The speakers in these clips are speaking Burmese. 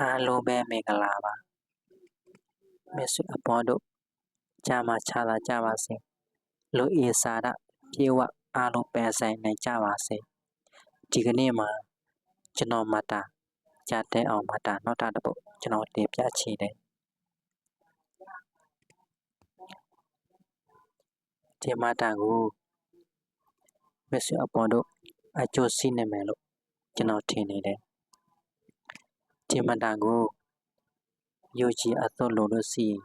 အားလုံးပဲမင်္ဂလာပါမစ်ဆွေအပေါင်းတို့ကြာမှချလာကြပါစေလူအေစာရပြေဝအားလုံးပန်ဆိုင်နိုင်ကြပါစေဒီကနေ့မှာကျွန်တော်မတာကြာတဲ့အောင်မတာနောက်တာတစ်ပုတ်ကျွန်တော်တင်ပြချင်တယ်ဒီမတာကိုမစ်ဆွေအပေါင်းတို့အကျိုးစီးနေမယ်လို့ကျွန်တော်ထင်နေတယ် ဒီမတာကိုယုံကြည်အသွလို့လို့စီရင်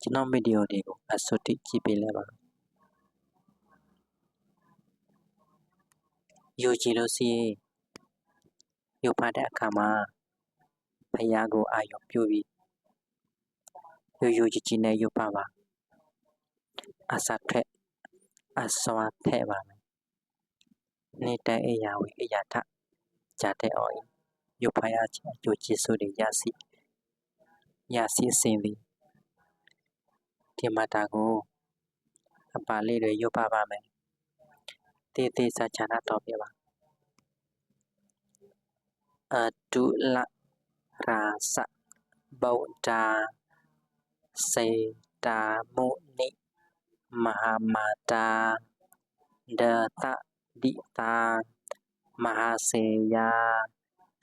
ကျွန်တော်ဗီဒီယိုတွေကိုအစွတ်တိကြည့်ပေးလဲပါယုံကြည်လို့စီရင်ရုပ်ဖတ်တဲ့အခါမှာဖယားကိုအာရုံပြုပြီးယုံယုံကြည်ကြည်နဲ့ရုပ်ဖတ်ပါအစထက်အစွာထက်ပါမယ်နေတဲ့အိယာဝီအိယာထကြတဲ့အော်ရုပ်ဖတ်ရခြင်း 有朋友有技术的也是也是生的，天马大哥，把你的有爸爸没？弟弟在加拿大吧？Aduklah rasa bauda sedamuni Mahamata, detak dita mahasaya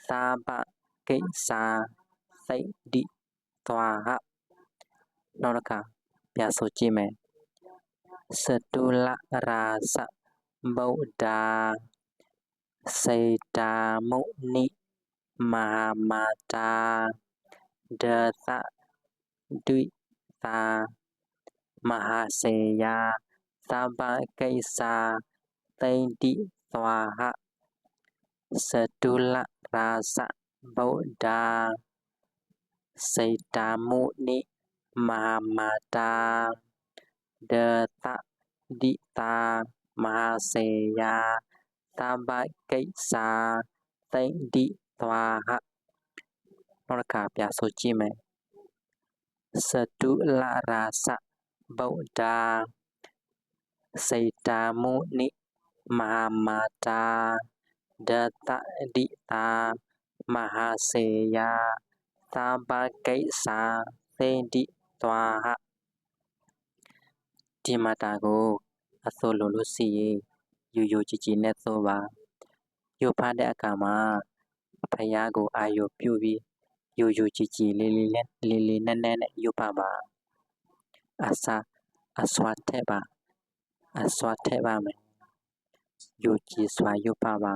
စဗုဒ္ဓစေတာမုနိမဟာမာတာဒတတိတာမဟာစေယသာပကိစ္စာစိတ်တိသွားဟနောက်တစ်ခါပြန်ဆိုကြည့်မယ်စတုလရာစဗုဒ္ဓစေတာမုနိမဟာမာတာဒသဒွိတာမဟာစေယသဗ္ဗကိစ္စာသိန္တိသွားဟစတုလရာစဗုဒ္ဓစေတာမုနိမဟာမာတာဒသဒိတာမဟာ sedulak rasa bau sedamu ni mahamata detak dita mahaseya. Tabak kaisa tadi tuah mereka hạ nó là cả rasa bau sedamu ni mahamata ဓစေတာမုနိမဟာမာတာဒတတိတာမဟာစေယသဗ္ဗကိစ္စာသိန္တိသွားဟဒီမတာကိုအစိုးလို့လို့စီရင်ယူယူကြည်ကြည်နဲ့သို့ပါယူဖတ်တဲ့အခါမှာဖယားကိုအာရုံပြုပြီးယိုယိုကြည်ကြည်လေးလေးနဲ့လေးလေးနက်နက်နဲ့ယူပါပါအစာအစွာထက်ပါအစွာထက်ပါမယ်ယိုကြည်စွာယူပါပါ